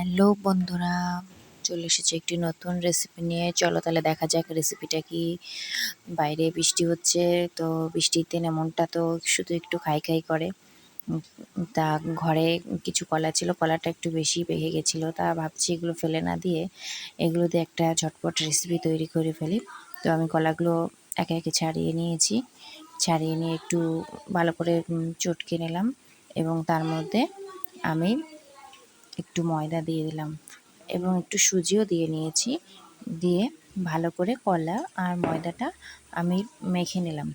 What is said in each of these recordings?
Hello বন্ধুরা, চলে এসেছি একটি নতুন রেসিপি নিয়ে। চলো তাহলে দেখা যাক রেসিপিটা কি। বাইরে বৃষ্টি হচ্ছে, তো বৃষ্টিতে এমনটা তো শুধু একটু খাই খাই করে। তা ঘরে কিছু কলা ছিল, কলাটা একটু বেশি পেকে গেছিল, তা ভাবছি এগুলো ফেলে না দিয়ে এগুলো দিয়ে একটা ঝটপট রেসিপি তৈরি করে ফেলি। তো আমি কলাগুলো একে একে ছাড়িয়ে নিয়েছি। ছাড়িয়ে নিয়ে একটু ভালো করে চটকে নিলাম এবং তার মধ্যে আমি একটু ময়দা দিয়ে দিলাম এবং একটু সুজিও দিয়ে নিয়েছি, দিয়ে ভালো করে কলা আর ময়দাটা আমি মেখে নিলাম।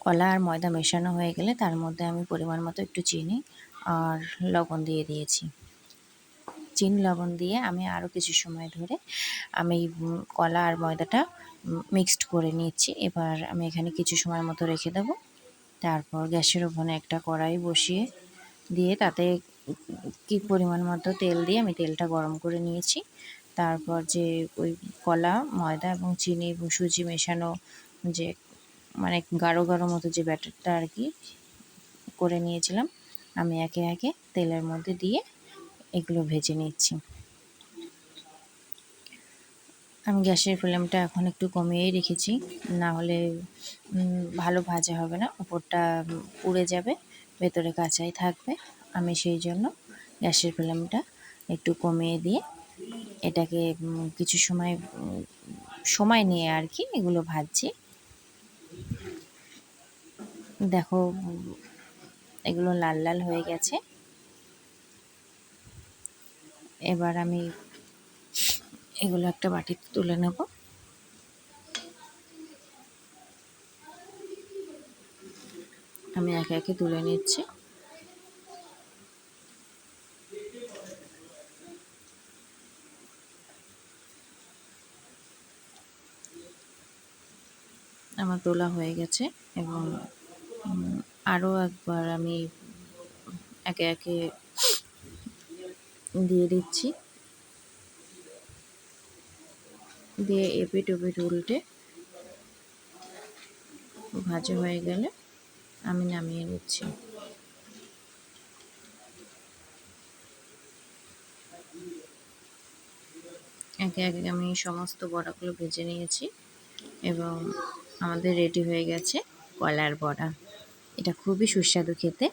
কলা আর ময়দা মেশানো হয়ে গেলে তার মধ্যে আমি পরিমাণ মতো একটু চিনি আর লবণ দিয়ে দিয়েছি। চিনি, লবণ দিয়ে আমি আরও কিছু সময় ধরে আমি কলা আর ময়দাটা মিক্সড করে নিচ্ছি। এবার আমি এখানে কিছু সময় মতো রেখে দেবো। তারপর গ্যাসের ওভেনে একটা কড়াই বসিয়ে দিয়ে তাতে কি পরিমাণ মতো তেল দিয়ে আমি তেলটা গরম করে নিয়েছি। তারপর যে ওই কলা, ময়দা এবং চিনি, সুজি মেশানো যে মানে গাঢ় গাঢ় মতো যে ব্যাটারটা আর কি করে নিয়েছিলাম, আমি একে একে তেলের মধ্যে দিয়ে এগুলো ভেজে নিচ্ছি। আমি গ্যাসের ফ্লেমটা এখন একটু কমিয়েই রেখেছি, না হলে ভালো ভাজা হবে না, উপরটা পুড়ে যাবে, ভেতরে কাঁচাই থাকবে। আমি সেই জন্য গ্যাসের ফ্লেমটা একটু কমিয়ে দিয়ে এটাকে কিছু সময় সময় নিয়ে আর কি এগুলো ভাজছি। দেখো, এগুলো লাল লাল হয়ে গেছে। এবার আমি এগুলো একটা বাটিতে তুলে নেব। আমি একে একে তুলে নিচ্ছি। আমার তোলা হয়ে গেছে এবং আরও একবার আমি একে একে দিয়ে দিচ্ছি। দিয়ে এপিট ওপিট উল্টে ভাজা হয়ে গেলে আমি নামিয়ে নিচ্ছি। একে একে আমি সমস্ত বড়াগুলো ভেজে নিয়েছি এবং আমাদের রেডি হয়ে গেছে কলার বড়া। এটা খুবই সুস্বাদু খেতে।